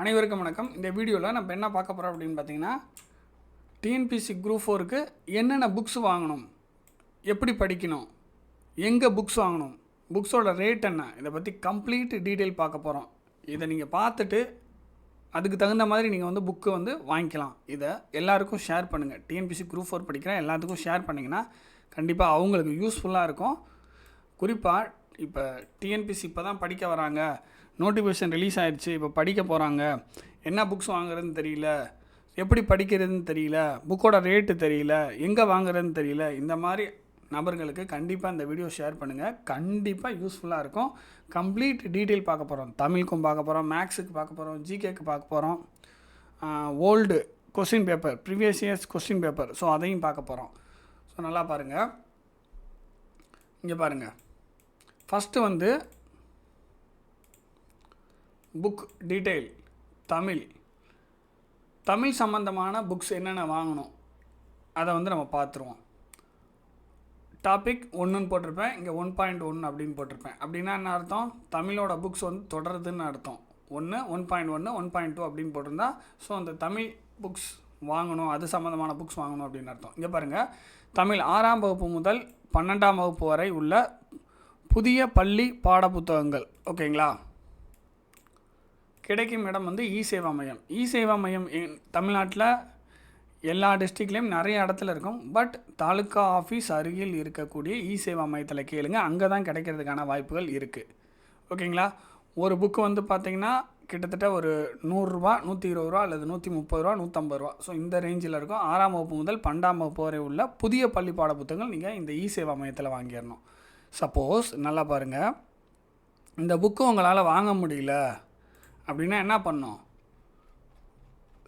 அனைவருக்கும் வணக்கம். இந்த வீடியோவில் நம்ம என்ன பார்க்க போகிறோம் அப்படின்னு பார்த்தீங்கன்னா டிஎன்பிசி குரூப் ஃபோருக்கு என்னென்ன புக்ஸ் வாங்கணும்? எப்படி படிக்கணும்? எங்கே புக்ஸ் வாங்கணும்? புக்ஸோட ரேட் என்ன? இதை பற்றி கம்ப்ளீட் டீட்டெயில் பார்க்க போகிறோம் இதை நீங்கள் பார்த்துட்டு அதுக்கு தகுந்த மாதிரி நீங்கள் வந்து புக்கு வந்து வாங்கிக்கலாம். இதை எல்லாருக்கும் ஷேர் பண்ணுங்கள் டிஎன்பிசி குரூப் ஃபோர் படிக்கிற எல்லாத்துக்கும் ஷேர் பண்ணிங்கன்னா கண்டிப்பாக அவங்களுக்கு யூஸ்ஃபுல்லாக இருக்கும். குறிப்பாக இப்போ டிஎன்பிசி இப்போ தான் படிக்க வராங்க. நோட்டிஃபிகேஷன் ரிலீஸ் ஆகிடுச்சு இப்போ படிக்க போகிறாங்க என்ன புக்ஸ் வாங்குறதுன்னு தெரியல. எப்படி படிக்கிறதுன்னு தெரியல. புக்கோட ரேட்டு தெரியல. எங்கே வாங்குறதுன்னு தெரியல. இந்த மாதிரி நபர்களுக்கு கண்டிப்பாக இந்த வீடியோ ஷேர் பண்ணுங்கள் கண்டிப்பாக யூஸ்ஃபுல்லாக இருக்கும். கம்ப்ளீட் டீட்டெயில் பார்க்க போகிறோம் தமிழுக்கும் பார்க்க போகிறோம் மேக்ஸுக்கு பார்க்க போகிறோம் ஜிகேக்கு பார்க்க போகிறோம் old question paper previous years question paper so அதையும் பார்க்க போகிறோம் ஸோ நல்லா பாருங்கள் இங்கே பாருங்கள் ஃபஸ்ட்டு வந்து புக் டீட்டெயில் தமிழ். தமிழ் சம்மந்தமான புக்ஸ் என்னென்ன வாங்கணும் அதை வந்து நம்ம பார்த்துருவோம். டாபிக் ஒன்றுன்னு போட்டிருப்பேன் இங்கே ஒன் பாயிண்ட் ஒன் அப்படின்னு போட்டிருப்பேன். அப்படின்னா என்ன அர்த்தம்? தமிழோட புக்ஸ் வந்து தொடருதுன்னு அர்த்தம். ஒன்று ஒன் பாயிண்ட் ஒன்று ஒன் பாயிண்ட் டூ அப்படின்னு போட்டிருந்தா ஸோ அந்த தமிழ் புக்ஸ் வாங்கணும் அது சம்மந்தமான புக்ஸ் வாங்கணும் அப்படின்னு அர்த்தம். இங்கே பாருங்கள் தமிழ் ஆறாம் வகுப்பு முதல் பன்னெண்டாம் வகுப்பு வரை உள்ள புதிய பள்ளி பாடப்புத்தகங்கள். ஓகேங்களா? கிடைக்கும் இடம் வந்து இ சேவா மையம் இ சேவா மையம் தமிழ்நாட்டில் எல்லா டிஸ்ட்ரிக்ட்லேயும் நிறைய இடத்துல இருக்கும். பட் தாலுக்கா ஆஃபீஸ் அருகில் இருக்கக்கூடிய இ சேவா மையத்தில் கேளுங்க. அங்கே தான் கிடைக்கிறதுக்கான வாய்ப்புகள் இருக்குது ஓகேங்களா ஒரு புக்கு வந்து பார்த்திங்கன்னா கிட்டத்தட்ட ஒரு நூறுரூவா நூற்றி இருபது ரூபா அல்லது நூற்றி முப்பது ரூபா நூற்றம்பது ரூபா. ஸோ இந்த ரேஞ்சில் இருக்கும். ஆறாம் வகுப்பு முதல் பன்னெண்டாம் வகுப்பு வரை உள்ள புதிய பள்ளி பாட புத்தகங்கள் நீங்கள் இந்த இ சேவா மையத்தில் வாங்கிடணும். சப்போஸ் நல்லா பாருங்கள் இந்த புக்கு உங்களால் வாங்க முடியல. அப்படின்னா என்ன பண்ணோம்?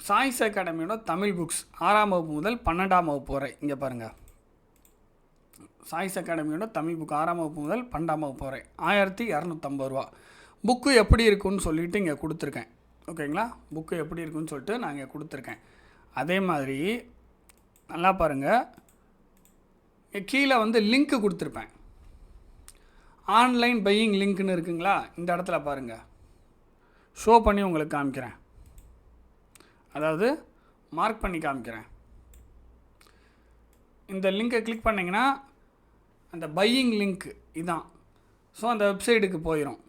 சாய்ஸ் அகாடமியோட தமிழ் புக்ஸ் ஆறாம் வகுப்பு முதல் பன்னெண்டாம் வகுப்பு வரை இங்கே பாருங்கள் சாய்ஸ் அகாடமியோட தமிழ் புக் ஆறாம் வகுப்பு முதல் பன்னெண்டாம் வகுப்பு வரை ஆயிரத்தி இரநூத்தம்பது ரூபா. புக்கு எப்படி இருக்குன்னு சொல்லிட்டு இங்கே கொடுத்துருக்கேன். ஓகேங்களா? புக்கு எப்படி இருக்குன்னு சொல்லிட்டு நான் இங்கே கொடுத்துருக்கேன். அதே மாதிரி நல்லா பாருங்கள் கீழே வந்து லிங்க்கு கொடுத்துருப்பேன். ஆன்லைன் பையிங் லிங்க்னு இருக்குங்களா? இந்த இடத்துல பாருங்கள் ஷோ பண்ணி உங்களுக்கு காமிக்கிறேன். அதாவது மார்க் பண்ணி காமிக்கிறேன். இந்த லிங்கை கிளிக் பண்ணிங்கன்னா அந்த பையிங் லிங்க் இதான். ஸோ அந்த வெப்சைட்டுக்கு போயிடும்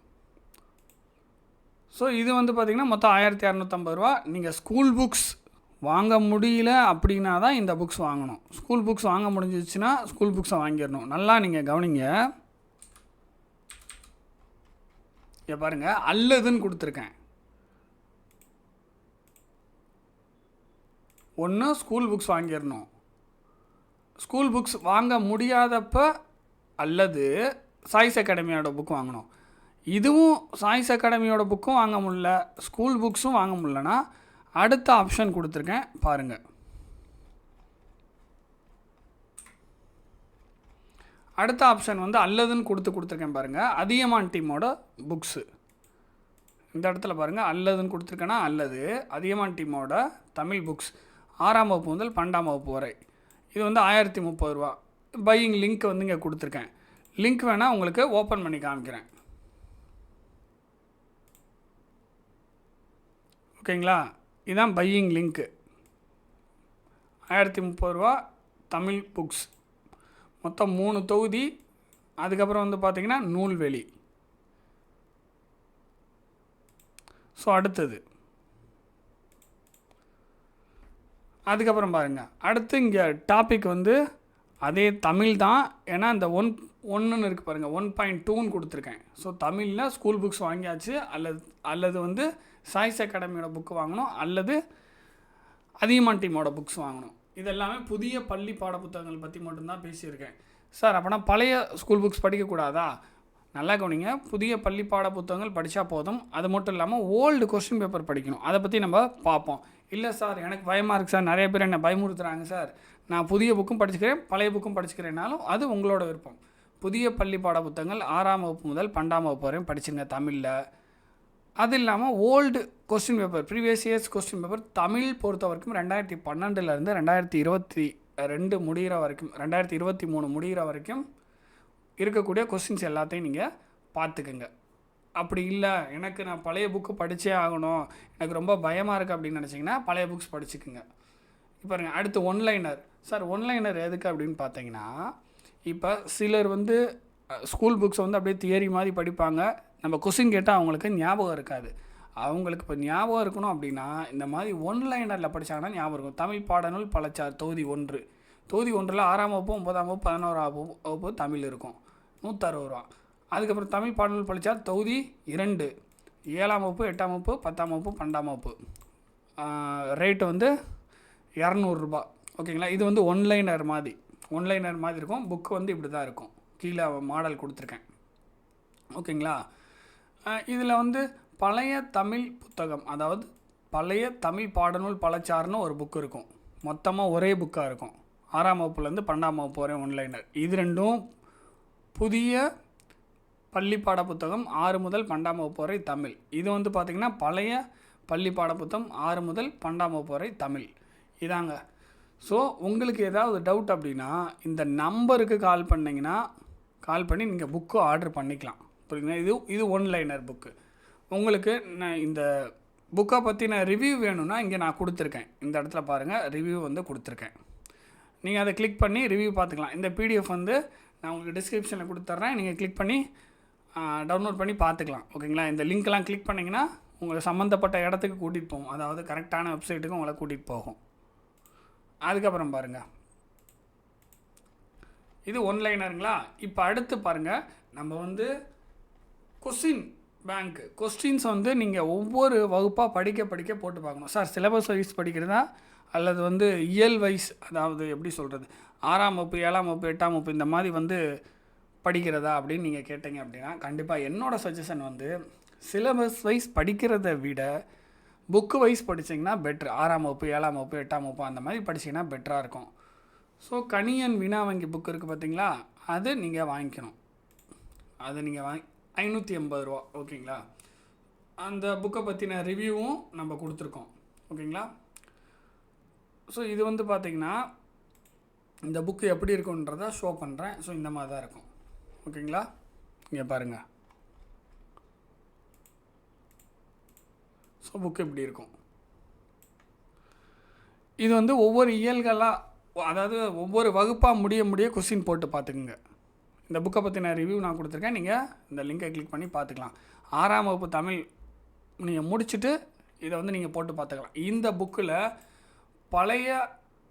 ஸோ இது வந்து பார்த்திங்கன்னா மொத்தம் ஆயிரத்தி இரநூத்தம்பது ரூபா. நீங்கள் ஸ்கூல் புக்ஸ் வாங்க முடியல அப்படின்னா தான் இந்த புக்ஸ் வாங்கணும். ஸ்கூல் புக்ஸ் வாங்க முடிஞ்சிச்சுன்னா ஸ்கூல் புக்ஸை வாங்கிடணும். நல்லா நீங்கள் கவனிங்க. இங்கே பாருங்கள் அல்லதுன்னு கொடுத்துருக்கேன். ஒன்று ஸ்கூல் புக்ஸ் வாங்கிடணும். ஸ்கூல் புக்ஸ் வாங்க முடியாதப்ப அல்லது சாய்ஸ் அகாடமியோட புக் வாங்கணும். இதுவும் சாய்ஸ் அகாடமியோட புக்கும் வாங்க முடில ஸ்கூல் புக்ஸும் வாங்க முடியலனா அடுத்த ஆப்ஷன் கொடுத்துருக்கேன் பாருங்கள் அடுத்த ஆப்ஷன் வந்து அல்லதுன்னு கொடுத்து கொடுத்துருக்கேன் பாருங்கள் அதியமான் டீமோட புக்ஸு இந்த இடத்துல பாருங்கள் அல்லதுன்னு கொடுத்துருக்கேன்னா அல்லது. அதியமான் டீமோட தமிழ் புக்ஸ் ஆறாம் வகுப்பு முதல் பன்னெண்டாம் வகுப்பு வரை. இது வந்து ஆயிரத்தி முப்பது ரூபா. பையிங் லிங்க் வந்து இங்கே கொடுத்துருக்கேன். லிங்க் வேணால் உங்களுக்கு ஓப்பன் பண்ணி காமிக்கிறேன். ஓகேங்களா இதுதான் பையிங் லிங்க்கு ஆயிரத்தி முப்பது ரூபா தமிழ் புக்ஸ் மொத்தம் மூணு தொகுதி அதுக்கப்புறம் வந்து பார்த்திங்கன்னா நூல்வெளி. ஸோ அடுத்தது. அதுக்கப்புறம் பாருங்கள் அடுத்து இங்கே டாபிக் வந்து அதே தமிழ் தான். ஏன்னா இந்த ஒன் ஒன்றுன்னு இருக்குது பாருங்கள் ஒன் பாயிண்ட் டூன்னு கொடுத்துருக்கேன். ஸோ தமிழில் ஸ்கூல் புக்ஸ் வாங்கியாச்சு. அல்லது அல்லது வந்து சாய்ஸ் அகாடமியோட புக்கு வாங்கணும். அல்லது அதிகமான் டீமோட புக்ஸ் வாங்கணும். இதெல்லாமே புதிய பள்ளி பாட புத்தகங்கள் பற்றி மட்டும்தான் பேசியிருக்கேன். சார் அப்போனா பழைய ஸ்கூல் புக்ஸ் படிக்கக்கூடாதா? நல்லா கவனிங்க. புதிய பள்ளி பாட புத்தகங்கள் படித்தா போதும். அது மட்டும் இல்லாமல் ஓல்டு கொஸ்டின் பேப்பர் படிக்கணும். அதை பற்றி நம்ம பார்ப்போம். இல்லை சார் எனக்கு பயமாக இருக்குது சார். நிறைய பேர் என்னை பயமுறுத்துறாங்க சார். நான் புதிய புக்கும் படிச்சுக்கிறேன். பழைய புக்கும் படிச்சுக்கிறேனாலும் அது உங்களோட விருப்பம். புதிய பள்ளி பாட புத்தகங்கள் ஆறாம் வகுப்பு முதல் பன்னெண்டாம் வகுப்பு வரையும் படிச்சுங்க தமிழில். அது இல்லாமல் old question paper previous years question paper Tamil பொறுத்த வரைக்கும் ரெண்டாயிரத்தி பன்னெண்டுலேருந்து ரெண்டாயிரத்தி இருபத்தி ரெண்டு முடிகிற வரைக்கும் ரெண்டாயிரத்தி இருபத்தி மூணு முடிகிற வரைக்கும் இருக்கக்கூடிய கொஸ்டின்ஸ் எல்லாத்தையும் நீங்கள் பார்த்துக்குங்க. அப்படி இல்லை. எனக்கு நான் பழைய புக்கு படித்தே ஆகணும். எனக்கு ரொம்ப பயமாக இருக்குது அப்படின்னு நினச்சிங்கன்னா பழைய புக்ஸ் படிச்சுக்குங்க. இப்போ அடுத்து ஒன்லைனர் சார் ஒன்லைனர் எதுக்கு அப்படின்னு பார்த்தீங்கன்னா இப்போ சிலர் வந்து ஸ்கூல் புக்ஸை வந்து அப்படியே தியரி மாதிரி படிப்பாங்க. நம்ம கொஸ்டின் கேட்டால் அவங்களுக்கு ஞாபகம் இருக்காது. அவங்களுக்கு இப்போ ஞாபகம் இருக்கணும் அப்படின்னா இந்த மாதிரி ஒன்லைனரில் படித்தாங்கன்னா ஞாபகம் இருக்கும். தமிழ் பாடநூல் பழச்சார் தொகுதி ஒன்று. தொகுதி ஒன்றில் ஆறாம் வகுப்பு ஒன்பதாம் வகுப்பு பதினோராம் வகுப்பு தமிழ் இருக்கும். நூற்றறுபது ரூபா. அதுக்கப்புறம் தமிழ் பாடநூல் பழச்சார் தொகுதி இரண்டு. ஏழாம் வகுப்பு எட்டாம் வகுப்பு பத்தாம் வகுப்பு பன்னெண்டாம் வகுப்பு. ரேட்டு வந்து இரநூறுபா ஓகேங்களா? இது வந்து ஒன்லைனர் மாதிரி. ஒன்லைனர் மாதிரி இருக்கும். புக்கு வந்து இப்படி தான் இருக்கும். கீழே மாடல் கொடுத்துருக்கேன். ஓகேங்களா? இதில் வந்து பழைய தமிழ் புத்தகம் அதாவது பழைய தமிழ் பாடநூல் பழச்சாறுன்னு ஒரு புக் இருக்கும். மொத்தமாக ஒரே புக்காக இருக்கும். ஆறாம் வகுப்புலேருந்து பன்னெண்டாம் வகுப்பு வரை ஒன்லைனர் இது ரெண்டும் புதிய பள்ளி பாட புத்தகம் ஆறு முதல் பன்னெண்டாம் வகுப்பு வரை தமிழ். இது வந்து பார்த்திங்கன்னா பழைய பள்ளி பாட புத்தகம் ஆறு முதல் பன்னெண்டாம் வகுப்பு வரை தமிழ். இதாங்க. ஸோ உங்களுக்கு ஏதாவது டவுட் அப்படின்னா இந்த நம்பருக்கு கால் பண்ணிங்கன்னா கால் பண்ணி நீங்கள் புக்கு ஆர்டர் பண்ணிக்கலாம். புரியுதுங்களா? இது இது ஒன்லைனர் புக்கு உங்களுக்கு நான் இந்த புக்கை பற்றின ரிவ்யூ வேணும்னா இங்கே நான் கொடுத்துருக்கேன். இந்த இடத்துல பாருங்கள் ரிவ்யூ வந்து கொடுத்துருக்கேன். நீங்கள் அதை கிளிக் பண்ணி ரிவ்யூ பார்த்துக்கலாம். இந்த பிடிஎஃப் வந்து நான் உங்களுக்கு டிஸ்கிரிப்ஷனில் கொடுத்துட்றேன். நீங்கள் கிளிக் பண்ணி டவுன்லோட் பண்ணி பார்த்துக்கலாம். ஓகேங்களா? இந்த லிங்க்லாம் கிளிக் பண்ணிங்கன்னா உங்களை சம்மந்தப்பட்ட இடத்துக்கு கூட்டிகிட்டு போகும். அதாவது கரெக்டான வெப்சைட்டுக்கு உங்களை கூட்டிகிட்டு போகும். அதுக்கப்புறம் பாருங்கள் இது ஒன்லைனருங்களா இப்போ அடுத்து பாருங்கள் நம்ம வந்து கொஸ்டின் பேங்க் கொஸ்டின்ஸ் வந்து நீங்கள் ஒவ்வொரு வகுப்பாக படிக்க படிக்க போட்டு பார்க்கணும். சார் சிலபஸ் வைஸ் படிக்கிறதா? அல்லது வந்து இயல் வைஸ் அதாவது எப்படி சொல்கிறது ஆறாம் வகுப்பு ஏழாம் வகுப்பு எட்டாம் வகுப்பு இந்த மாதிரி வந்து படிக்கிறதா அப்படின்னு நீங்கள் கேட்டீங்க அப்படின்னா கண்டிப்பாக என்னோடய சஜஷன் வந்து சிலபஸ் வைஸ் படிக்கிறத விட புக்கு வைஸ் படிச்சிங்கன்னா பெட்ரு ஆறாம் வகுப்பு ஏழாம் வகுப்பு எட்டாம் வகுப்பு அந்த மாதிரி படிச்சிங்கன்னா பெட்டராக இருக்கும். ஸோ கணியன் வினா வங்கி புக் இருக்குது பார்த்தீங்களா அது நீங்கள் வாங்கிக்கணும். அது நீங்கள் வாங்கி ஐநூற்றி எண்பது ரூபா ஓகேங்களா? அந்த புக்கை பற்றின ரிவ்யூவும் நம்ம கொடுத்துருக்கோம் ஓகேங்களா? ஸோ இது வந்து பார்த்திங்கன்னா இந்த புக்கு எப்படி இருக்குன்றத ஷோ பண்ணுறேன் ஸோ இந்த மாதிரி தான் இருக்கும். ஓகேங்களா? இங்கே பாருங்கள் ஸோ புக்கு இப்படி இருக்கும்? இது வந்து ஒவ்வொரு இயல்களாக அதாவது ஒவ்வொரு வகுப்பாக முடிய முடிய கொஸ்டின் போட்டு பார்த்துக்குங்க இந்த புக்கை பற்றின ரிவ்யூ நான் கொடுத்துருக்கேன். நீங்கள் இந்த லிங்கை கிளிக் பண்ணி பார்த்துக்கலாம். ஆறாம் வகுப்பு தமிழ் நீங்கள் முடிச்சுட்டு இதை வந்து நீங்கள் போட்டு பார்த்துக்கலாம். இந்த புக்கில் பழைய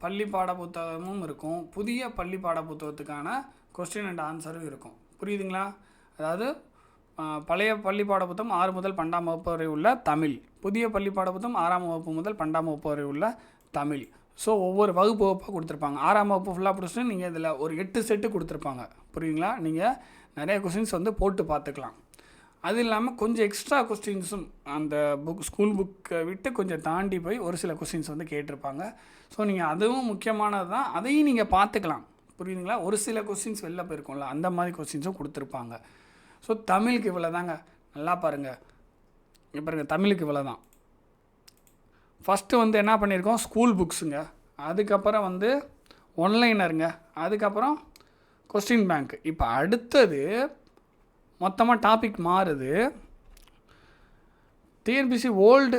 பள்ளி பாட புத்தகமும் இருக்கும். புதிய பள்ளி பாட புத்தகத்துக்கான கொஸ்டின் அண்ட் ஆன்சரும் இருக்கும். புரியுதுங்களா? அதாவது பழைய பள்ளி பாட புத்தகம் ஆறு முதல் பன்னெண்டாம் வகுப்பு வரை உள்ள தமிழ். புதிய பள்ளி பாட புத்தகம் ஆறாம் வகுப்பு முதல் பன்னெண்டாம் வகுப்பு வரை உள்ள தமிழ். ஸோ ஒவ்வொரு வகுப்பு வகுப்பாக கொடுத்துருப்பாங்க. ஆறாம் வகுப்பு ஃபுல்லாக பிடிச்சிட்டு நீங்கள் இதில் ஒரு எட்டு செட்டு கொடுத்துருப்பாங்க. புரியுங்களா? நீங்கள் நிறைய கொஸ்டின்ஸ் வந்து போட்டு பார்த்துக்கலாம். அது இல்லாமல் கொஞ்சம் எக்ஸ்ட்ரா கொஸ்டின்ஸும் அந்த புக் ஸ்கூல் புக்கை விட்டு கொஞ்சம் தாண்டி போய் ஒரு சில கொஸ்டின்ஸ் வந்து கேட்டிருப்பாங்க. ஸோ நீங்கள் அதுவும் முக்கியமானது தான் அதையும் நீங்கள் பார்த்துக்கலாம். புரியுதுங்களா? ஒரு சில கொஸ்டின்ஸ் வெளில போயிருக்கோம்ல அந்த மாதிரி கொஸ்டின்ஸும் கொடுத்துருப்பாங்க. ஸோ தமிழுக்கு இவ்வளோ தாங்க நல்லா பாருங்கள் இப்போ பாருங்கள் தமிழுக்கு இவ்வளோ தான் ஃபஸ்ட்டு வந்து என்ன பண்ணியிருக்கோம் ஸ்கூல் புக்ஸுங்க அதுக்கப்புறம் வந்து ஒன்லைனருங்க அதுக்கப்புறம் கொஸ்டின் பேங்க் இப்போ அடுத்தது மொத்தமாக டாபிக் மாறுது. டிஎன்பிசி ஓல்டு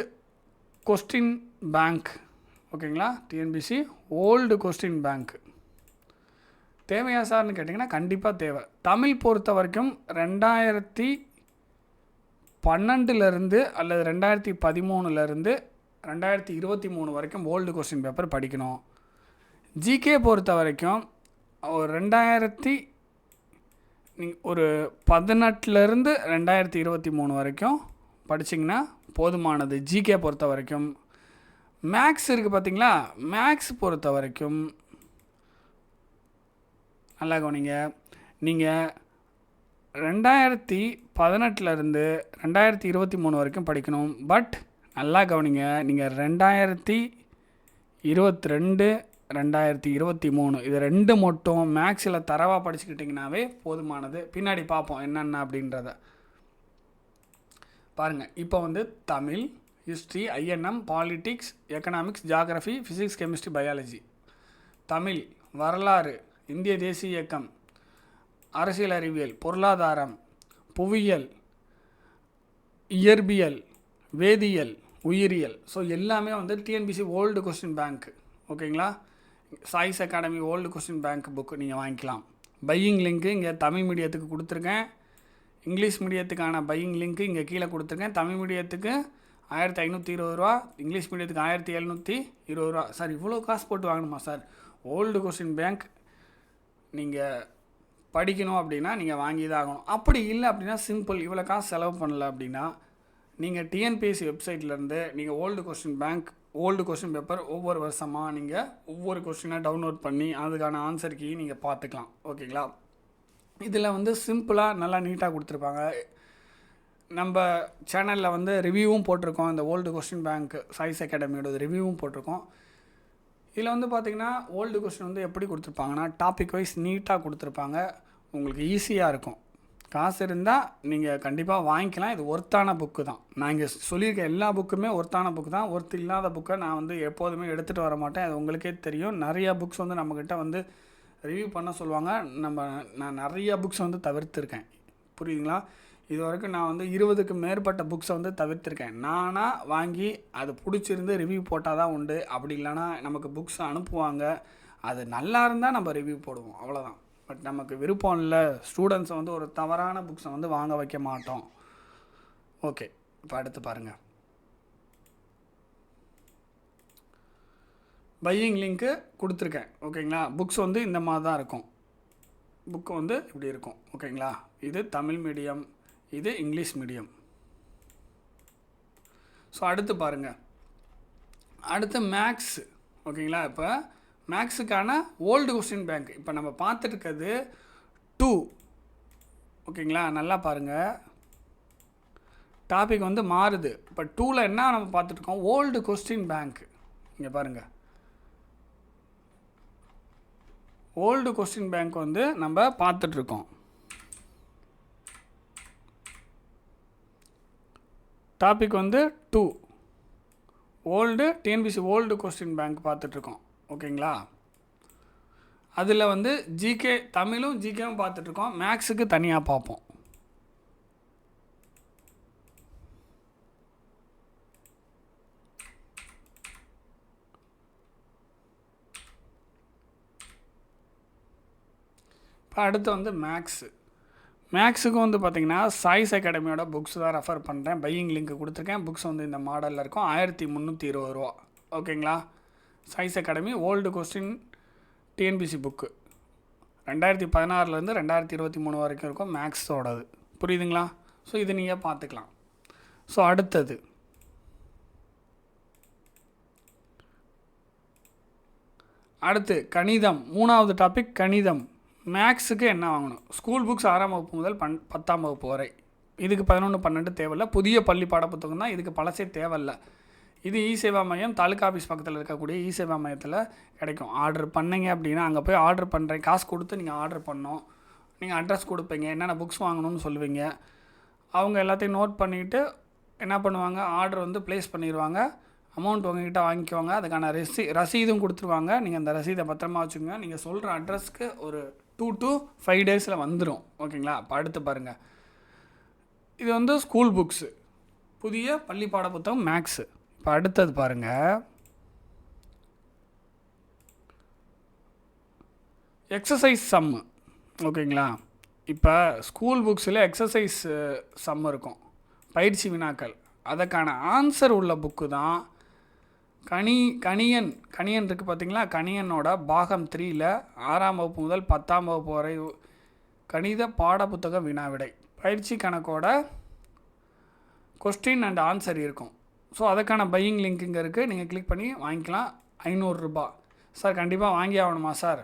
கொஸ்டின் பேங்க் ஓகேங்களா டிஎன்பிசி ஓல்டு கொஸ்டின் பேங்க் தேவையா சார்னு கேட்டிங்கன்னா கண்டிப்பாக தேவை. தமிழ் பொறுத்த வரைக்கும் ரெண்டாயிரத்தி பன்னெண்டுலேருந்து அல்லது ரெண்டாயிரத்தி பதிமூணுலேருந்து ரெண்டாயிரத்தி இருபத்தி மூணு வரைக்கும் ஓல்டு கொஸ்டின் பேப்பர் படிக்கணும். ஜிகே பொறுத்த வரைக்கும் ஒரு ரெண்டாயிரத்தி ஒரு பதினெட்டுலேருந்து ரெண்டாயிரத்தி இருபத்தி மூணு வரைக்கும் படிச்சிங்கன்னா போதுமானது. ஜிகே பொறுத்த வரைக்கும். மேக்ஸ் இருக்குது பார்த்தீங்களா மேக்ஸ் பொறுத்த வரைக்கும் நல்லா கவனிங்க. நீங்கள் ரெண்டாயிரத்தி பதினெட்டுலேருந்து ரெண்டாயிரத்தி இருபத்தி மூணு வரைக்கும் படிக்கணும். பட் நல்லா கவனிங்க. நீங்கள் ரெண்டாயிரத்தி இருபத்தி ரெண்டு ரெண்டாயிரத்தி இருபத்தி மூணு இது ரெண்டு மட்டும் மேக்ஸில் தரவாக படிச்சுக்கிட்டிங்கனாவே போதுமானது. பின்னாடி பார்ப்போம் என்னென்ன அப்படின்றத. பாருங்கள் இப்போ வந்து Tamil history INM politics economics geography physics chemistry biology Tamil வரலாறு இந்திய தேசிய இயக்கம் அரசியல் அறிவியல் பொருளாதாரம் புவியியல் இயற்பியல் வேதியியல் உயிரியல். ஸோ எல்லாமே வந்து டிஎன்பிசி ஓல்டு கொஸ்டின் பேங்க் ஓகேங்களா choice academy old question bank book நீங்கள் வாங்கிக்கலாம். பையிங் லிங்க்கு இங்கே தமிழ் மீடியத்துக்கு கொடுத்துருக்கேன். இங்கிலீஷ் மீடியத்துக்கான பையிங் லிங்க்கு இங்கே கீழே கொடுத்துருக்கேன். தமிழ் மீடியத்துக்கு ஆயிரத்தி ஐநூற்றி இருபது ரூபா இங்கிலீஷ் மீடியத்துக்கு ஆயிரத்தி எழுநூற்றி இருபது ரூபா. சார் இவ்வளோ காசு போட்டு வாங்கணுமா சார் ஓல்டு கொஸ்டின் பேங்க் நீங்கள் படிக்கணும் அப்படின்னா நீங்கள் வாங்கி தான் ஆகணும். அப்படி இல்லை அப்படின்னா சிம்பிள் இவ்வளோ காசு செலவு பண்ணல அப்படின்னா நீங்கள் டிஎன்பிஎஸ்சி வெப்சைட்லேருந்து நீங்கள் old question bank old question paper ஒவ்வொரு வருஷமாக நீங்கள் ஒவ்வொரு கொஸ்டினாக டவுன்லோட் பண்ணி அதுக்கான ஆன்சர் கீ நீங்கள் பார்த்துக்கலாம். ஓகேங்களா? இதில் வந்து சிம்பிளாக நல்லா நீட்டாக கொடுத்துருப்பாங்க. நம்ம சேனலில் வந்து ரிவ்யூவும் போட்டிருக்கோம். இந்த ஓல்டு கொஸ்டின் பேங்க் சாய்ஸ் அகாடமியோட ரிவ்யூவும் போட்டிருக்கோம். இதில் வந்து பார்த்திங்கன்னா ஓல்டு கொஸ்டின் வந்து எப்படி கொடுத்துருப்பாங்கன்னா டாபிக் வைஸ் நீட்டாக கொடுத்துருப்பாங்க. உங்களுக்கு ஈஸியாக இருக்கும். காசு இருந்தால் நீங்கள் கண்டிப்பாக வாங்கிக்கலாம். இது ஒர்த்தான புக்கு தான். நான் இங்கே சொல்லியிருக்க எல்லா புக்குமே ஒர்த்தான புக்கு தான். ஒர்த் இல்லாத புக்கை நான் வந்து எப்போதுமே எடுத்துகிட்டு வர மாட்டேன். அது உங்களுக்கே தெரியும். நிறையா புக்ஸ் வந்து நம்மக்கிட்ட வந்து ரிவ்யூ பண்ண சொல்லுவாங்க. நம்ம நான் நிறைய புக்ஸ் வந்து தவிர்த்துருக்கேன். புரியுதுங்களா? இது வரைக்கும் நான் வந்து இருபதுக்கு மேற்பட்ட புக்ஸை வந்து தவிர்த்திருக்கேன். நானாக வாங்கி அது பிடிச்சிருந்து ரிவ்யூ போட்டால் தான் உண்டு. அப்படி இல்லைன்னா நமக்கு புக்ஸ் அனுப்புவாங்க. அது நல்லா இருந்தால் நம்ம ரிவ்யூ போடுவோம். அவ்வளோதான் பட் நமக்கு விருப்பம் இல்லை ஸ்டூடெண்ட்ஸை வந்து ஒரு தவறான புக்ஸை வந்து வாங்க வைக்க மாட்டோம். ஓகே இப்போ அடுத்து பாருங்கள் பையிங் லிங்க்கு கொடுத்துருக்கேன். ஓகேங்களா புக்ஸ் வந்து இந்த மாதிரி தான் இருக்கும். புக்கு வந்து இப்படி இருக்கும். ஓகேங்களா இது தமிழ் மீடியம் இது இங்கிலீஷ் மீடியம் ஸோ அடுத்து பாருங்கள் அடுத்து மேக்ஸ் ஓகேங்களா இப்போ மேக்ஸுக்கான ஓல்டு கொஸ்டின் பேங்க் இப்போ நம்ம பார்த்துட்டுருக்கிறது டூ ஓகேங்களா? நல்லா பாருங்கள் டாபிக் வந்து மாறுது. இப்போ டூவில் என்ன நம்ம பார்த்துட்ருக்கோம் ஓல்டு கொஸ்டின் பேங்க் இங்கே பாருங்கள் ஓல்டு கொஸ்டின் பேங்க் வந்து நம்ம பார்த்துட்ருக்கோம். டாபிக் வந்து to old TNPC old question bank பார்த்துட்ருக்கோம். ஓகேங்களா? அதில் வந்து ஜிகே தமிழும் ஜிகேவும் பார்த்துட்ருக்கோம். மேக்ஸுக்கு தனியாக பார்ப்போம். இப்போ அடுத்து வந்து மேக்ஸு மேக்ஸுக்கு வந்து பார்த்திங்கன்னா சாய்ஸ் அகாடமியோட புக்ஸ் தான் ரெஃபர் பண்ணுறேன் பையிங் லிங்க் கொடுத்துருக்கேன். புக்ஸ் வந்து இந்த மாடலில் இருக்கும். ஆயிரத்தி முந்நூற்றி இருபது ரூபா. ஓகேங்களா? Size academy old question TNPC book ரெண்டாயிரத்தி பதினாறுலேருந்து ரெண்டாயிரத்தி இருபத்தி மூணு வரைக்கும் இருக்கும் மேக்ஸோடது புரியுதுங்களா? ஸோ இது நீங்கள் பார்த்துக்கலாம். ஸோ அடுத்தது. அடுத்து கணிதம். மூணாவது டாபிக் கணிதம். மேக்ஸுக்கு என்ன வாங்கணும்? ஸ்கூல் புக்ஸ் ஆறாம் வகுப்பு முதல் பன் பத்தாம் வகுப்பு வரை. இதுக்கு பதினொன்று பன்னெண்டு தேவையில்ல. புதிய பள்ளி பாடப்புத்தகம் தான். இதுக்கு பழசே தேவையில்ல. இது இ சேவா மையம் தாலுக்கா ஆஃபீஸ் பக்கத்தில் இருக்கக்கூடிய இ சேவா மையத்தில் கிடைக்கும். ஆர்டர் பண்ணீங்க அப்படின்னா அங்கே போய் ஆர்டர் பண்ணுறேன் காசு கொடுத்து நீங்கள் ஆர்டர் பண்ணோம் நீங்கள் அட்ரஸ் கொடுப்பீங்க. என்னென்ன புக்ஸ் வாங்கணும்னு சொல்லுவீங்க. அவங்க எல்லாத்தையும் நோட் பண்ணிவிட்டு என்ன பண்ணுவாங்க? ஆர்டர் வந்து ப்ளேஸ் பண்ணிடுவாங்க அமௌண்ட் உங்ககிட்ட வாங்கிக்குவாங்க. அதுக்கான ரெசி ரசீதும் கொடுத்துருவாங்க. நீங்கள் அந்த ரசீதை பத்திரமா வச்சுக்கோங்க. நீங்கள் சொல்கிற அட்ரஸ்க்கு ஒரு டூ டு ஃபைவ் டேஸில் வந்துடும் ஓகேங்களா அப்போ அடுத்து பாருங்கள் இது வந்து ஸ்கூல் புக்ஸு புதிய பள்ளி பாட புத்தகம் மேக்ஸு இப்போ அடுத்தது பாருங்கள் எக்ஸசைஸ் சம்மு ஓகேங்களா? இப்போ ஸ்கூல் புக்ஸில் எக்ஸசைஸ் சம் இருக்கும். பயிற்சி வினாக்கள். அதற்கான ஆன்சர் உள்ள புக்கு தான் கனி கணியன் கணியன் இருக்குது பார்த்தீங்களா கணியனோட பாகம் த்ரீயில் ஆறாம் வகுப்பு முதல் பத்தாம் வகுப்பு வரை கணித பாடப்புத்தக வினாவிடை. பயிற்சி கணக்கோட கொஸ்டின் அண்ட் ஆன்சர் இருக்கும். ஸோ அதுக்கான பையிங் லிங்க் இங்கே இருக்குது நீங்கள் கிளிக் பண்ணி வாங்கிக்கலாம். ஐநூறுரூபா சார் கண்டிப்பாக வாங்கி ஆகணுமா சார்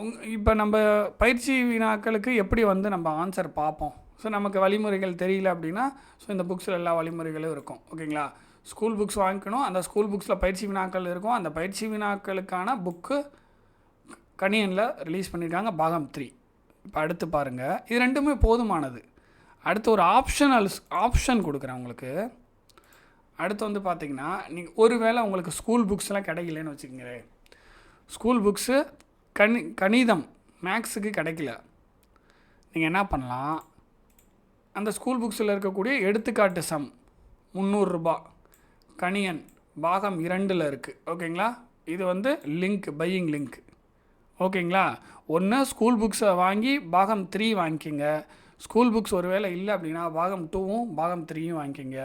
உங் இப்போ நம்ம பயிற்சி வினாக்களுக்கு எப்படி வந்து நம்ம ஆன்சர் பார்ப்போம்? ஸோ நமக்கு வழிமுறைகள் தெரியல அப்படின்னா ஸோ இந்த புக்ஸில் எல்லா வழிமுறைகளும் இருக்கும். ஓகேங்களா? ஸ்கூல் புக்ஸ் வாங்கிக்கணும் அந்த ஸ்கூல் புக்ஸில் பயிற்சி வினாக்கள் இருக்கும். அந்த பயிற்சி வினாக்களுக்கான புக்கு கணியனில் ரிலீஸ் பண்ணியிருக்காங்க பாகம் த்ரீ இப்போ அடுத்து பாருங்கள் இது ரெண்டுமே போதுமானது. அடுத்து ஒரு ஆப்ஷனல் ஆப்ஷன் கொடுக்குறேன் உங்களுக்கு. அடுத்து வந்து பார்த்தீங்கன்னா நீங்கள் ஒருவேளை உங்களுக்கு ஸ்கூல் புக்ஸ்லாம் கிடைக்கலன்னு வச்சுக்கோங்களேன். ஸ்கூல் புக்ஸு கணி கணிதம் மேக்ஸுக்கு கிடைக்கல. நீங்கள் என்ன பண்ணலாம்? அந்த ஸ்கூல் புக்ஸில் இருக்கக்கூடிய எடுத்துக்காட்டு சம் முந்நூறுரூபா கணியன் பாகம் இரண்டில் இருக்குது ஓகேங்களா? இது வந்து லிங்க் பையிங் லிங்க் ஓகேங்களா? ஒன்று ஸ்கூல் புக்ஸை வாங்கி பாகம் த்ரீ வாங்கிக்கிங்க. ஸ்கூல் புக்ஸ் ஒருவேளை இல்லை அப்படின்னா பாகம் டூவும் பாகம் த்ரீயும் வாங்கிக்கிங்க.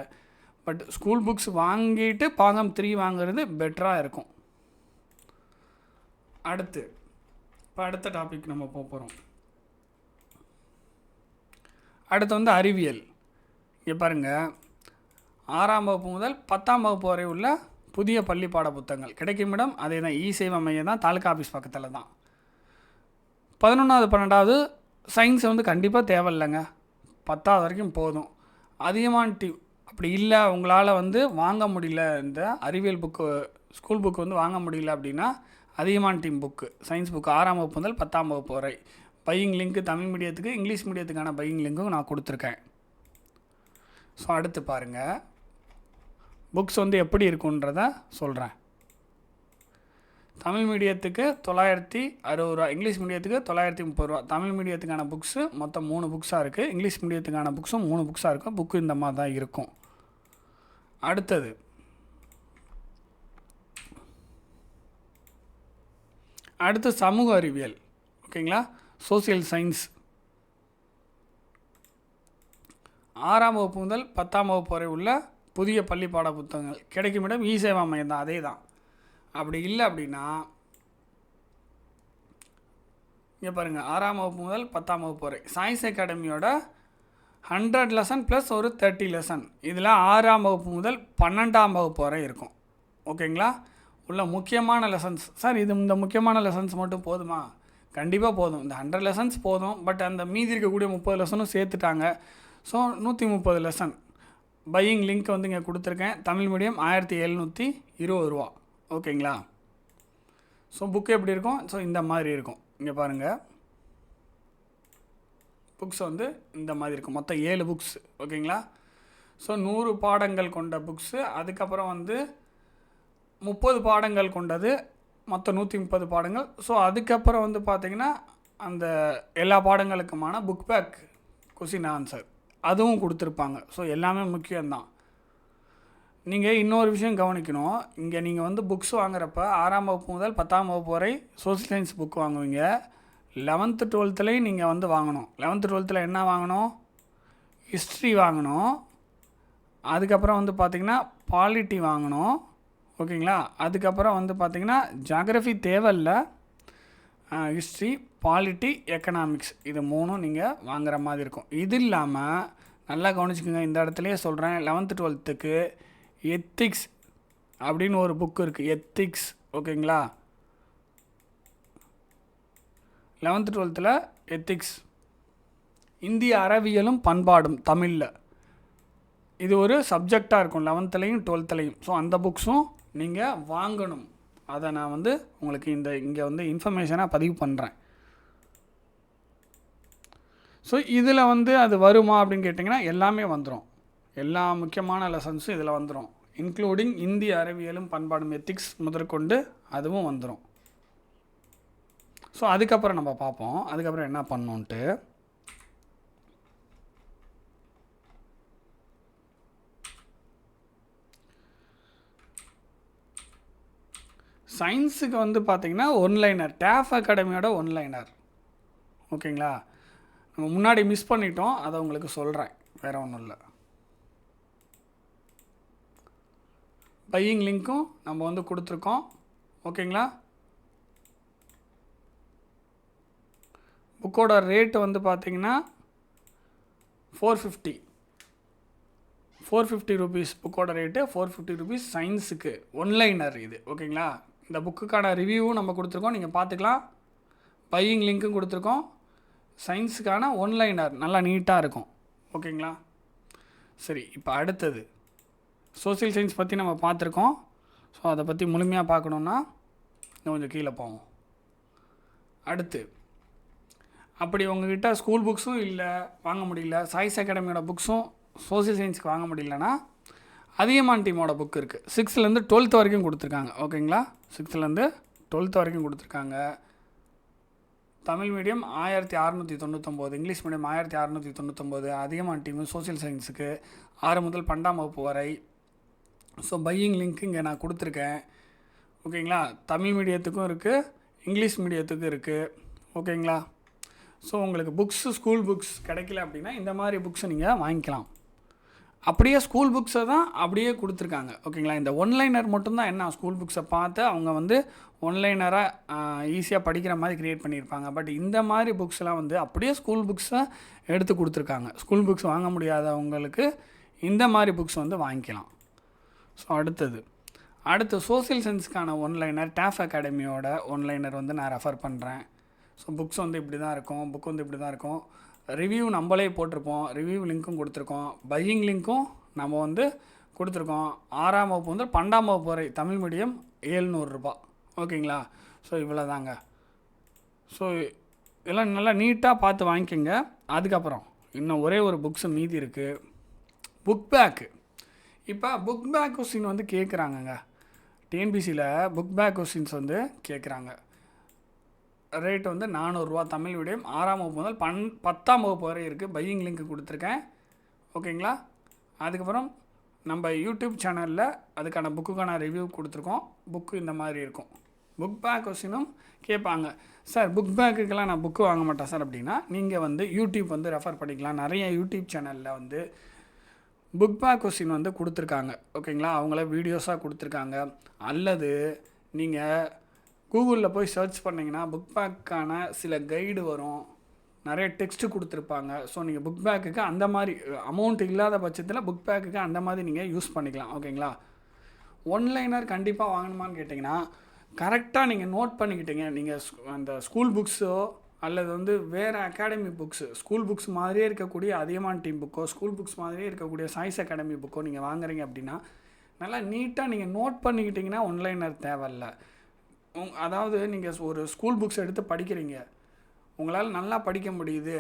பட் ஸ்கூல் புக்ஸ் வாங்கிட்டு பாகம் த்ரீ வாங்குறது பெட்டராக இருக்கும். அடுத்து இப்போ அடுத்த டாபிக் நம்ம போக போகிறோம் அடுத்து வந்து அறிவியல். இங்கே பாருங்கள் ஆறாம் வகுப்பு முதல் பத்தாம் வகுப்பு வரை உள்ள புதிய பள்ளி பாட புத்தகங்கள் கிடைக்கும் இடம் அதே தான் இ சேவை மையம் தான் தாலுக்கா ஆஃபீஸ் பக்கத்தில் தான். பதினொன்றாவது பன்னெண்டாவது சயின்ஸ் வந்து கண்டிப்பாக தேவையில்லைங்க. பத்தாவது வரைக்கும் போதும். அதிகமான டியூ அப்படி இல்லை உங்களால் வந்து வாங்க முடியல இந்த அறிவியல் புக்கு ஸ்கூல் புக்கு வந்து வாங்க முடியல அப்படின்னா அதிகமான டீம் புக்கு சயின்ஸ் புக்கு ஆறாம் வகுப்பு முதல் பத்தாம் வகுப்பு வரை. பையிங் லிங்க்கு தமிழ் மீடியத்துக்கு இங்கிலீஷ் மீடியத்துக்கான பையிங் லிங்க்கும் நான் கொடுத்துருக்கேன். ஸோ அடுத்து பாருங்கள் புக்ஸ் வந்து எப்படி இருக்குன்றத சொல்கிறேன் தமிழ் மீடியத்துக்கு தொள்ளாயிரத்தி அறுபது ரூபா இங்கிலீஷ் மீடியத்துக்கு தொள்ளாயிரத்தி முப்பது ரூபா. தமிழ் மீடியத்துக்கான புக்ஸு மொத்தம் மூணு புக்ஸாக இருக்குது இங்கிலீஷ் மீடியத்துக்கான புக்ஸும் மூணு புக்ஸாக இருக்கும். புக்கு இந்த மாதிரி தான் இருக்கும். அடுத்தது. அடுத்து சமூக அறிவியல். ஓகேங்களா சோசியல் சயின்ஸ் ஆறாம் வகுப்பு முதல் பத்தாம் வகுப்பு வரை உள்ள புதிய பள்ளி பாட புத்தகங்கள் கிடைக்கும் இடம் இ சேவா மையம் தான். அதே தான். அப்படி இல்லை அப்படின்னா இங்கே பாருங்கள் ஆறாம் வகுப்பு முதல் பத்தாம் வகுப்பு வரை. சயின்ஸ் அகாடமியோட ஹண்ட்ரட் லெசன் ப்ளஸ் ஒரு தேர்ட்டி லெசன் இதில் ஆறாம் வகுப்பு முதல் பன்னெண்டாம் வகுப்பு வரை இருக்கும். ஓகேங்களா உள்ள முக்கியமான லெசன்ஸ் சார் இது இந்த முக்கியமான லெசன்ஸ் மட்டும் போதுமா? கண்டிப்பாக போதும். இந்த ஹண்ட்ரட் லெசன்ஸ் போதும். பட் அந்த மீதி இருக்கக்கூடிய முப்பது லெசனும் சேர்த்துட்டாங்க. ஸோ நூற்றி முப்பது லெசன் பையிங் லிங்க் வந்து இங்கே கொடுத்துருக்கேன். தமிழ் மீடியம் ஆயிரத்தி எழுநூற்றி இருபது ரூபா. ஓகேங்களா? ஸோ புக்கு எப்படி இருக்கும்? ஸோ இந்த மாதிரி இருக்கும். இங்கே பாருங்கள் புக்ஸ் வந்து இந்த மாதிரி இருக்கும். மொத்தம் ஏழு புக்ஸ் ஓகேங்களா? ஸோ நூறு பாடங்கள் கொண்ட புக்ஸு அதுக்கப்புறம் வந்து முப்பது பாடங்கள் கொண்டது மொத்தம் நூற்றி முப்பது பாடங்கள். ஸோ அதுக்கப்புறம் வந்து பார்த்திங்கன்னா அந்த எல்லா பாடங்களுக்குமான புக் பேக் கொஸ்டின் ஆன்சர் அதுவும் கொடுத்துருப்பாங்க. ஸோ எல்லாமே முக்கியம்தான். நீங்கள் இன்னொரு விஷயம் கவனிக்கணும். இங்கே நீங்கள் வந்து புக்ஸ் வாங்குறப்ப ஆறாம் வகுப்பு முதல் பத்தாம் வகுப்பு வரை சோசியல் சயின்ஸ் புக் வாங்குவீங்க. லெவன்த்து டுவெல்த்துலேயும் நீங்கள் வந்து வாங்கணும். லெவன்த்து டுவெல்த்தில் என்ன வாங்கணும்? ஹிஸ்ட்ரி வாங்கணும். அதுக்கப்புறம் வந்து பார்த்திங்கன்னா பாலிட்டி வாங்கணும். ஓகேங்களா? அதுக்கப்புறம் வந்து பார்த்திங்கன்னா ஜாகிரஃபி தேவையில்ல. ஹிஸ்ட்ரி பாலிட்டி எக்கனாமிக்ஸ் இது மூணும் நீங்கள் வாங்குற மாதிரி இருக்கும். இது இல்லாமல் நல்லா கவனிச்சுக்கோங்க. இந்த இடத்துலையே சொல்கிறேன் லெவன்த்து டுவெல்த்துக்கு எத்திக்ஸ் அப்படின்னு ஒரு புக் இருக்குது எத்திக்ஸ் ஓகேங்களா லெவன்த்து டுவெல்த்தில் எத்திக்ஸ் இந்திய அறவியலும் பண்பாடும் தமிழில். இது ஒரு சப்ஜெக்டாக இருக்கும். லெவன்த்துலேயும் டுவெல்த்துலேயும் ஸோ அந்த புக்ஸும் நீங்கள் வாங்கணும். அதை நான் வந்து உங்களுக்கு இந்த இங்கே வந்து இன்ஃபர்மேஷனாக பதிவு பண்ணுறேன் ஸோ இதில் வந்து அது வருமா அப்படின்னு கேட்டிங்கன்னா எல்லாமே வந்துடும் எல்லா முக்கியமான லெசன்ஸும் இதில் வந்துடும் இன்க்ளூடிங் இந்திய அறிவியலும் பண்பாடும் எத்திக்ஸ் முதற்கொண்டு அதுவும் வந்துடும் ஸோ அதுக்கப்புறம் நம்ம பார்ப்போம். அதுக்கப்புறம் என்ன பண்ணோன்ட்டு. சயின்ஸுக்கு வந்து பார்த்திங்கன்னா ஒன்லைனர் டேஃப் அகாடமியோட ஒன்லைனர் ஓகேங்களா நம்ம முன்னாடி மிஸ் பண்ணிட்டோம். அதை உங்களுக்கு சொல்கிறேன் வேறு ஒன்றும் இல்லை. பையிங் லிங்க்கும் நம்ம வந்து கொடுத்துருக்கோம். ஓகேங்களா? புக்கோட ரேட்டு வந்து பார்த்தீங்கன்னா four fifty four fifty rupees புக்கோட ரேட்டு ஃபோர் ஃபிஃப்டி ருபீஸ் சயின்ஸுக்கு ஒன்லைனர் இது. ஓகேங்களா? இந்த புக்குக்கான ரிவ்யூவும் நம்ம கொடுத்துருக்கோம். நீங்கள் பார்த்துக்கலாம் பையிங் லிங்க்கும் கொடுத்துருக்கோம். சயின்ஸுக்கான ஒன்லைனர் நல்லா நீட்டாக இருக்கும். ஓகேங்களா? சரி இப்போ அடுத்தது. சோசியல் சயின்ஸ் பற்றி நம்ம பார்த்துருக்கோம். ஸோ அதை பற்றி முழுமையாக பார்க்கணுன்னா இன்னும் கொஞ்சம் கீழே போவோம். அடுத்து அப்படி உங்ககிட்ட ஸ்கூல் புக்ஸும் இல்லை வாங்க முடியல சாய்ஸ் அகாடமியோட புக்ஸும் சோசியல் சயின்ஸ்க்கு வாங்க முடியலன்னா அதிகமான டீமோட புக் இருக்குது சிக்ஸ்த்துலேருந்து டுவெல்த் வரைக்கும் கொடுத்துருக்காங்க. ஓகேங்களா சிக்ஸ்த்துலேருந்து டுவெல்த் வரைக்கும் கொடுத்துருக்காங்க. தமிழ் மீடியம் ஆயிரத்தி அறநூற்றி தொண்ணூத்தொம்போது இங்கிலீஷ் மீடியம் ஆயிரத்தி அறநூற்றி தொண்ணூத்தொம்போது அதிகமான டீமு சோசியல் சயின்ஸுக்கு ஆறு முதல் பன்னெண்டாம் வகுப்பு வரை ஸோ பையிங் லிங்க் இங்கே நான் கொடுத்துருக்கேன். ஓகேங்களா? தமிழ் மீடியத்துக்கும் இருக்குது இங்கிலீஷ் மீடியத்துக்கும் இருக்குது ஓகேங்களா? ஸோ உங்களுக்கு புக்ஸு ஸ்கூல் புக்ஸ் கிடைக்கல அப்படின்னா இந்த மாதிரி புக்ஸை நீங்கள் வாங்கிக்கலாம். அப்படியே ஸ்கூல் புக்ஸை தான் அப்படியே கொடுத்துருக்காங்க. ஓகேங்களா? இந்த ஒன்லைனர் மட்டும்தான் என்ன? ஸ்கூல் புக்ஸை பார்த்து அவங்க வந்து ஒன்லைனராக ஈஸியாக படிக்கிற மாதிரி க்ரியேட் பண்ணியிருப்பாங்க. பட் இந்த மாதிரி புக்ஸ்லாம் வந்து அப்படியே ஸ்கூல் புக்ஸை எடுத்து கொடுத்துருக்காங்க. ஸ்கூல் புக்ஸ் வாங்க முடியாதவங்களுக்கு இந்த மாதிரி புக்ஸ் வந்து வாங்கிக்கலாம். ஸோ அடுத்தது. அடுத்து சோஷியல் சயின்ஸ்க்கான ஒன்லைனர் டேஃப் அகாடமியோட ஒன்லைனர் வந்து நான் ரெஃபர் பண்ணுறேன் ஸோ புக்ஸ் வந்து இப்படி தான் இருக்கும் புக் வந்து இப்படி தான் இருக்கும். ரிவ்யூ நம்மளே போட்டிருப்போம் ரிவ்யூ லிங்க்கும் கொடுத்துருக்கோம். பையிங் லிங்க்கும் நம்ம வந்து கொடுத்துருக்கோம். ஆறாம் வகுப்பு வந்து பன்னெண்டாம் வகுப்பு வரை தமிழ் மீடியம் ஏழ்நூறுரூபா ஓகேங்களா? ஸோ இவ்வளோ தாங்க ஸோ இதெல்லாம் நல்லா நீட்டாக பார்த்து வாங்கிக்கோங்க. அதுக்கப்புறம் இன்னும் ஒரே ஒரு புக்ஸ் மீதி இருக்குது புக் பேக்கு இப்போ புக் பேக் கொஸ்டின் வந்து கேட்குறாங்கங்க டிஎன்பிசியில் புக் பேக் கொஸ்டின்ஸ் வந்து கேட்குறாங்க ரேட் வந்து நானூறுரூவா தமிழ் மீடியம் ஆறாம் வகுப்பு முதல் பன் பத்தாம் வகுப்பு வரை இருக்குது பையிங் லிங்க் கொடுத்துருக்கேன். ஓகேங்களா அதுக்கப்புறம் நம்ம யூடியூப் சேனலில் அதுக்கான புக்குக்கான ரிவ்யூ கொடுத்துருக்கோம். புக்கு இந்த மாதிரி இருக்கும். புக் பேக் கொஸ்டினும் கேட்பாங்க சார் புக் பேக்குக்கெல்லாம் நான் புக்கு வாங்க மாட்டேன் சார் அப்படின்னா நீங்கள் வந்து யூடியூப் வந்து ரெஃபர் பண்ணிக்கலாம். நிறைய யூடியூப் சேனலில் வந்து புக் பேக் கொஸ்டின் வந்து கொடுத்துருக்காங்க. ஓகேங்களா அவங்கள வீடியோஸாக கொடுத்துருக்காங்க. அல்லது நீங்கள் கூகுளில் போய் சர்ச் பண்ணிங்கன்னா புக் பேக்கான சில கைடு வரும். நிறைய டெக்ஸ்ட்டு கொடுத்துருப்பாங்க. ஸோ நீங்கள் புக் பேக்குக்கு அந்த மாதிரி அமௌண்ட் இல்லாத பட்சத்தில் புக் பேக்குக்கு அந்த மாதிரி நீங்கள் யூஸ் பண்ணிக்கலாம். ஓகேங்களா ஒன்லைனர் கண்டிப்பாக வாங்கணுமான்னு கேட்டிங்கன்னா கரெக்டாக நீங்கள் நோட் பண்ணிக்கிட்டீங்க. நீங்கள் அந்த ஸ்கூல் புக்ஸோ அல்லது வந்து வேறு அகாடமி புக்ஸு ஸ்கூல் புக்ஸ் மாதிரியே இருக்கக்கூடிய அதிகமான டீம் புக்கோ ஸ்கூல் புக்ஸ் மாதிரியே இருக்கக்கூடிய சாய்ஸ் அகாடமி புக்கோ நீங்கள் வாங்குறீங்க அப்படின்னா நல்லா நீட்டாக நீங்கள் நோட் பண்ணிக்கிட்டிங்கன்னா ஒன்லைனர் தேவையில்ல. அதாவது நீங்கள் ஒரு ஸ்கூல் புக்ஸ் எடுத்து படிக்கிறீங்க. உங்களால் நல்லா படிக்க முடியுது.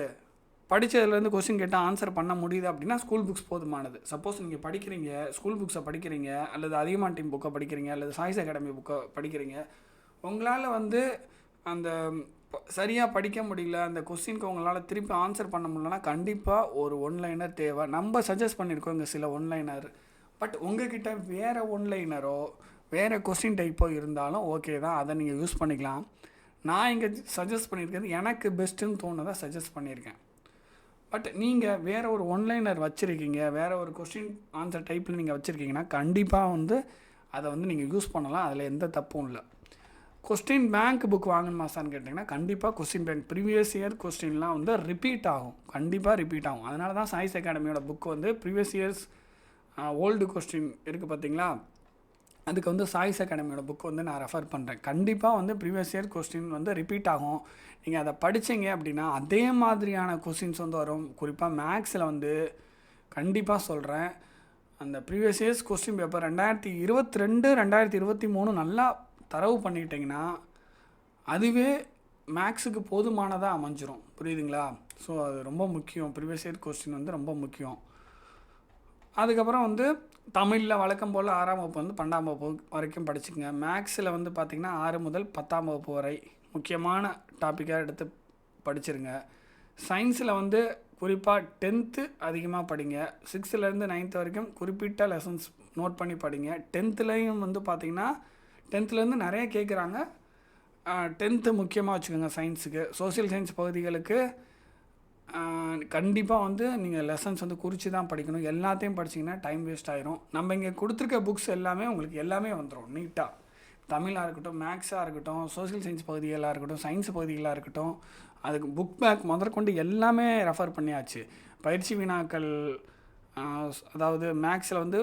படித்ததுலேருந்து கொஸ்டின் கேட்டால் ஆன்சர் பண்ண முடியுது அப்படின்னா ஸ்கூல் புக்ஸ் போதுமானது. சப்போஸ் நீங்கள் படிக்கிறீங்க ஸ்கூல் புக்ஸை படிக்கிறீங்க அல்லது அதிகமான டீம் புக்கை படிக்கிறீங்க அல்லது சாய்ஸ் அகாடமி புக்கை படிக்கிறீங்க உங்களால் வந்து அந்த சரியாக படிக்க முடியல அந்த கொஸ்டினுக்கு உங்களால் திருப்பி ஆன்சர் பண்ண முடியலன்னா கண்டிப்பாக ஒரு ஒன்லைனர் தேவை. நம்ம சஜஸ்ட் பண்ணியிருக்கோம் இங்கே சில ஒன்லைனர் பட் உங்ககிட்ட வேறு ஒன்லைனரோ வேறு கொஸ்டின் டைப்போ இருந்தாலும் ஓகே தான். அதை நீங்கள் யூஸ் பண்ணிக்கலாம். நான் இங்கே சஜஸ்ட் பண்ணியிருக்கிறது எனக்கு பெஸ்ட்டுன்னு தோணுதை சஜஸ்ட் பண்ணியிருக்கேன் பட் நீங்கள் வேறு ஒரு ஒன்லைனர் வச்சுருக்கீங்க வேறு ஒரு கொஸ்டின் ஆன்சர் டைப்பில் நீங்கள் வச்சுருக்கீங்கன்னா கண்டிப்பாக வந்து அதை வந்து நீங்கள் யூஸ் பண்ணலாம். அதில் எந்த தப்பும் இல்லை. கொஸ்டின் பேங்க் புக் வாங்கணுமா சார்னு கேட்டிங்கன்னா கண்டிப்பாக கொஸ்டின் பேங்க் ப்ரீவியஸ் இயர் கொஸ்டின்லாம் வந்து ரிப்பீட் ஆகும். கண்டிப்பாக ரிப்பீட் ஆகும். அதனால தான் சயின்ஸ் அகாடமியோட புக் வந்து ப்ரீவியஸ் இயர்ஸ் ஓல்டு கொஸ்டின் இருக்குது பார்த்தீங்களா அதுக்கு வந்து சாய்ஸ் அகாடமியோட புக் வந்து நான் ரெஃபர் பண்ணுறேன் கண்டிப்பாக வந்து ப்ரீவியஸ் இயர் கொஸ்டின் வந்து ரிப்பீட் ஆகும். நீங்கள் அதை படித்தீங்க அப்படின்னா அதே மாதிரியான கொஸ்டின்ஸ் வந்து வரும். குறிப்பாக மேக்ஸில் வந்து கண்டிப்பாக சொல்கிறேன் அந்த ப்ரீவியஸ் இயர்ஸ் கொஸ்டின் பேப்பர் ரெண்டாயிரத்தி இருபத்தி ரெண்டு ரெண்டாயிரத்தி இருபத்தி மூணு நல்லா தரவு பண்ணிக்கிட்டிங்கன்னா அதுவே மேக்ஸுக்கு போதுமானதாக அமைஞ்சிரும். புரியுதுங்களா? ஸோ அது ரொம்ப முக்கியம். ப்ரீவியஸ் இயர் கொஸ்டின் வந்து ரொம்ப முக்கியம். அதுக்கப்புறம் வந்து தமிழில் வழக்கம் போல் ஆறாம் வகுப்பு வந்து பன்னெண்டாம் வகுப்பு வரைக்கும் படிச்சுக்கங்க. மேக்ஸில் வந்து பார்த்திங்கன்னா ஆறு முதல் பத்தாம் வகுப்பு வரை முக்கியமான டாப்பிக்காக எடுத்து படிச்சிருங்க. சயின்ஸில் வந்து குறிப்பாக டென்த்து அதிகமாக படிங்க. சிக்ஸ்த்துலேருந்து நைன்த்து வரைக்கும் குறிப்பிட்ட லெசன்ஸ் நோட் பண்ணி படிங்க. டென்த்துலேயும் வந்து பார்த்திங்கன்னா டென்த்துலேருந்து நிறைய கேட்குறாங்க டென்த்து முக்கியமாக வச்சுக்கோங்க சயின்ஸுக்கு சோசியல் சயின்ஸ் பகுதிகளுக்கு கண்டிப்பாக வந்து நீங்கள் லெசன்ஸ் வந்து குறித்து தான் படிக்கணும். எல்லாத்தையும் படிச்சிங்கன்னா டைம் வேஸ்ட் ஆயிரும். நம்ம இங்கே கொடுத்துருக்க புக்ஸ் எல்லாமே உங்களுக்கு எல்லாமே வந்துடும் நீட்டாக தமிழாக இருக்கட்டும் மேக்ஸாக இருக்கட்டும் சோசியல் சயின்ஸ் பகுதிகளாக இருக்கட்டும் சயின்ஸ் பகுதிகளாக இருக்கட்டும் அதுக்கு புக் பேக் முதற்கொண்டு எல்லாமே ரெஃபர் பண்ணியாச்சு. பயிற்சி வினாக்கள் அதாவது மேக்ஸில் வந்து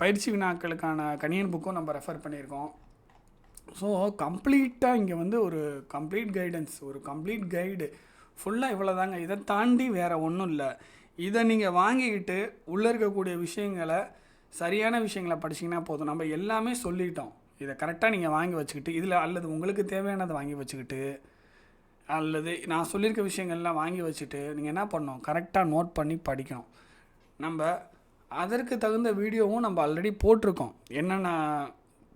பயிற்சி வினாக்களுக்கான கணியன் புக்கும் நம்ம ரெஃபர் பண்ணியிருக்கோம். ஸோ கம்ப்ளீட்டாக இங்கே வந்து ஒரு கம்ப்ளீட் கைடன்ஸ் ஒரு கம்ப்ளீட் கைடு ஃபுல்லாக இவ்வளோ தாங்க இதை தாண்டி வேறு ஒன்றும் இல்லை. இதை நீங்கள் வாங்கிக்கிட்டு உள்ளே இருக்கக்கூடிய விஷயங்களை சரியான விஷயங்களை படிச்சிங்கன்னா போதும். நம்ம எல்லாமே சொல்லிட்டோம். இதை கரெக்டாக நீங்கள் வாங்கி வச்சுக்கிட்டு இதில் அல்லது உங்களுக்கு தேவையானதை வாங்கி வச்சுக்கிட்டு அல்லது நான் சொல்லியிருக்க விஷயங்கள்லாம் வாங்கி வச்சுட்டு நீங்கள் என்ன பண்ணணும்? கரெக்டாக நோட் பண்ணி படிக்கணும். நம்ம அதற்கு தகுந்த வீடியோவும் நம்ம ஆல்ரெடி போட்டிருக்கோம். என்னென்ன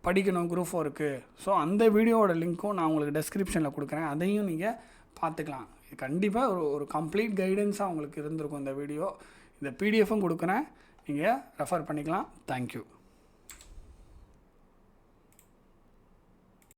படிக்கணும் குரூப் ஃபோருக்கு ஸோ அந்த வீடியோவோட லிங்க்கும் நான் உங்களுக்கு டெஸ்கிரிப்ஷனில் கொடுக்குறேன். அதையும் நீங்கள் பார்த்துக்கலாம். இது கண்டிப்பாக ஒரு ஒரு கம்ப்ளீட் கைடன்ஸாக உங்களுக்கு இருந்திருக்கும் இந்த வீடியோ. இந்த பிடிஎஃப்பும் கொடுக்குறேன். நீங்கள் ரெஃபர் பண்ணிக்கலாம். தேங்க்யூ